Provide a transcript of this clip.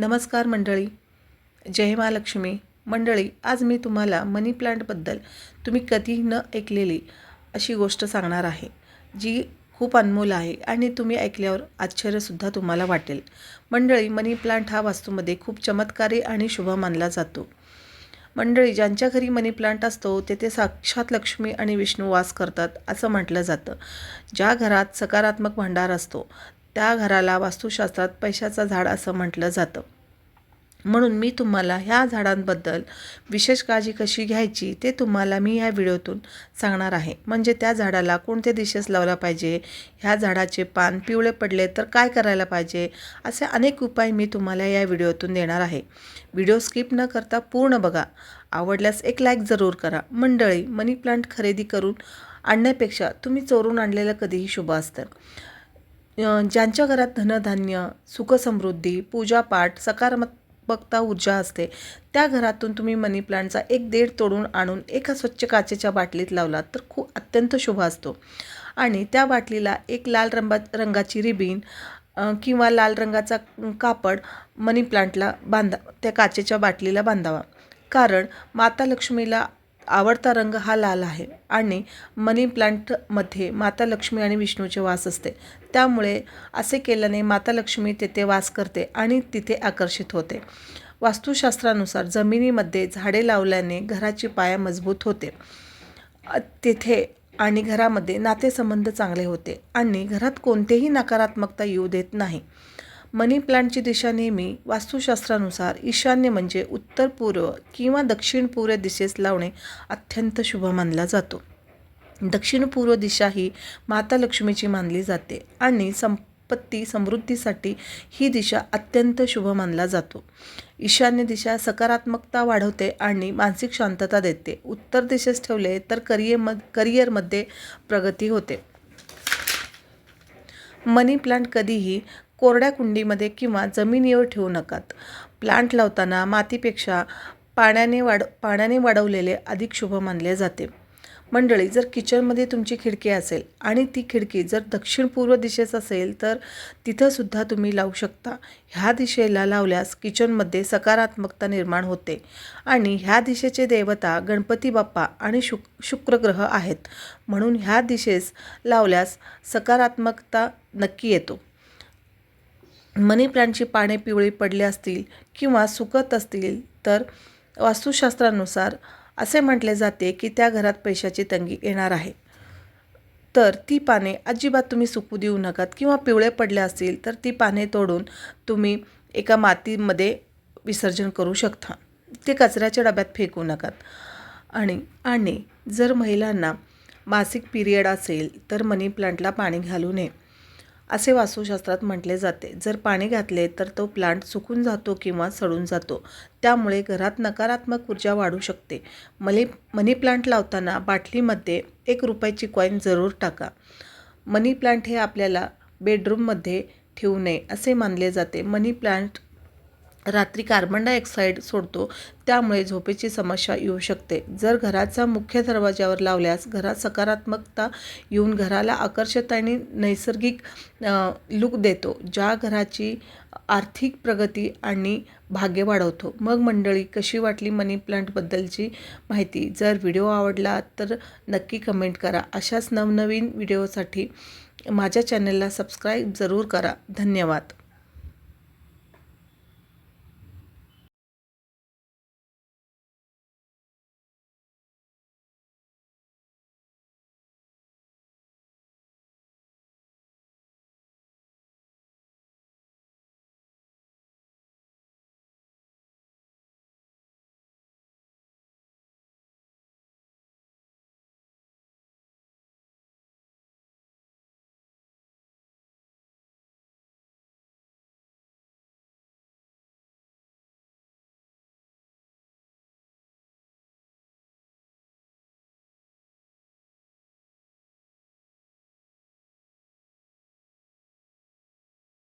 नमस्कार मंडळी. जय महालक्ष्मी. मंडळी आज मी तुम्हाला मनी प्लांटबद्दल तुम्ही कधी न ऐकलेली अशी गोष्ट सांगणार आहे जी खूप अनमोल आहे आणि तुम्ही ऐकल्यावर आश्चर्यसुद्धा तुम्हाला वाटेल. मंडळी मनी प्लांट हा वास्तूमध्ये खूप चमत्कारी आणि शुभ मानला जातो. मंडळी ज्यांच्या घरी मनी प्लांट असतो तेथे साक्षात लक्ष्मी आणि विष्णू वास करतात असं म्हटलं जातं. ज्या घरात सकारात्मक भांडार असतो त्या घराला वास्तुशास्त्रात पैशाचं झाड असं म्हटलं जातं. म्हणून मी तुम्हाला ह्या झाडांबद्दल विशेष काळजी कशी घ्यायची ते तुम्हाला मी ह्या व्हिडिओतून सांगणार आहे. म्हणजे त्या झाडाला कोणत्या दिशेस लावला पाहिजे? ह्या झाडाचे पान पिवळे पडले तर काय करायला पाहिजे? असे अनेक उपाय मी तुम्हाला या व्हिडिओतून देणार आहे. व्हिडिओ स्किप न करता पूर्ण बघा. आवडल्यास एक लाईक जरूर करा. मंडळी मनी प्लांट खरेदी करून आणण्यापेक्षा तुम्ही चोरून आणलेलं कधीही शुभ असतं. ज्यांच्या घरात धनधान्य सुखसमृद्धी पूजापाठ सकारात्मकता ऊर्जा असते त्या घरातून तुम्ही मनी प्लांटचा एक देड तोडून आणून एका स्वच्छ काचेच्या बाटलीत लावलात तर खूप अत्यंत शुभ असतो. आणि त्या बाटलीला एक लाल रंबा रंगाची रिबीन किंवा लाल रंगाचा कापड मनी प्लांटला बांधा त्या काचेच्या बाटलीला बांधावा. कारण माता लक्ष्मीला आवडता रंग हा लाल आहे आणि मनी प्लांटमध्ये माता लक्ष्मी आणि विष्णूचे वास असते. त्यामुळे असे केल्याने माता लक्ष्मी तेथे वास करते आणि तिथे आकर्षित होते. वास्तुशास्त्रानुसार जमिनीमध्ये झाडे लावल्याने घराची पाया मजबूत होते. तिथे तेथे आणि घरामध्ये नातेसंबंध चांगले होते आणि घरात कोणतेही नकारात्मकता येऊ देत नाही. मनी प्लांटची दिशा नेहमी वास्तुशास्त्रानुसार ईशान्य म्हणजे उत्तर पूर्व किंवा दक्षिण पूर्व दिशेस लावणे अत्यंत शुभ मानला जातो. दक्षिण पूर्व दिशा ही माता लक्ष्मीची मानली जाते आणि संपत्ती समृद्धीसाठी ही दिशा अत्यंत शुभ मानला जातो. ईशान्य दिशा सकारात्मकता वाढवते आणि मानसिक शांतता देते. उत्तर दिशेस ठेवले तर करिअर करिअरमध्ये प्रगती होते. मनी प्लांट कधीही कोरड्या कुंडीमध्ये किंवा जमिनीवर ठेवू नकात. प्लांट लावताना मातीपेक्षा पाण्याने वाढ पाण्याने वाढवलेले अधिक शुभ मानले जाते. मंडळी जर किचनमध्ये तुमची खिडकी असेल आणि ती खिडकी जर दक्षिण पूर्व दिशेस असेल तर तिथंसुद्धा तुम्ही लावू शकता. ह्या दिशेला लावल्यास किचनमध्ये सकारात्मकता निर्माण होते आणि ह्या दिशेचे देवता गणपती बाप्पा आणि शुक शुक्रग्रह आहेत. म्हणून ह्या दिशेस लावल्यास सकारात्मकता नक्की येतो. मनी प्लांटची पाने पिवळी पडली असतील किंवा सुकत असतील तर वास्तुशास्त्रानुसार असे म्हटले जाते की त्या घरात पैशाची तंगी येणार आहे. तर ती पाने अजिबात तुम्ही सुकू देऊ नकात किंवा पिवळे पडले असतील तर ती पाने तोडून तुम्ही एका मातीमध्ये विसर्जन करू शकता. ते कचऱ्याच्या डब्यात फेकू नकात. आणि आणि जर महिलांना मासिक पिरियड असेल तर मनी प्लांटला पाणी घालू नये. असे वास्तुशास्त्रात म्हटले जाते. जर पाणी घातले तर तो प्लांट सुकून जातो किंवा सडून जातो. त्यामुळे घरात नकारात्मक ऊर्जा वाढू शकते. मनी मनी प्लांट लावताना बाटलीमध्ये एक रुपयाची कॉईन जरूर टाका. मनी प्लांट हे आपल्याला बेडरूममध्ये ठेवू नये असे मानले जाते. मनी प्लांट रात्री कार्बन डायऑक्साईड सोडतो त्यामुळे झोपेची समस्या येऊ शकते. जर घराचा मुख्य दरवाजावर लावल्यास घरात सकारात्मकता येऊन घराला आकर्षक आणि नैसर्गिक लुक देतो ज्या घराची आर्थिक प्रगती आणि भाग्य वाढवतो. मग मंडळी कशी वाटली मनी प्लांटबद्दलची माहिती? जर व्हिडिओ आवडला तर नक्की कमेंट करा. अशाच नवनवीन व्हिडिओसाठी माझ्या चॅनलला सबस्क्राईब जरूर करा. धन्यवाद.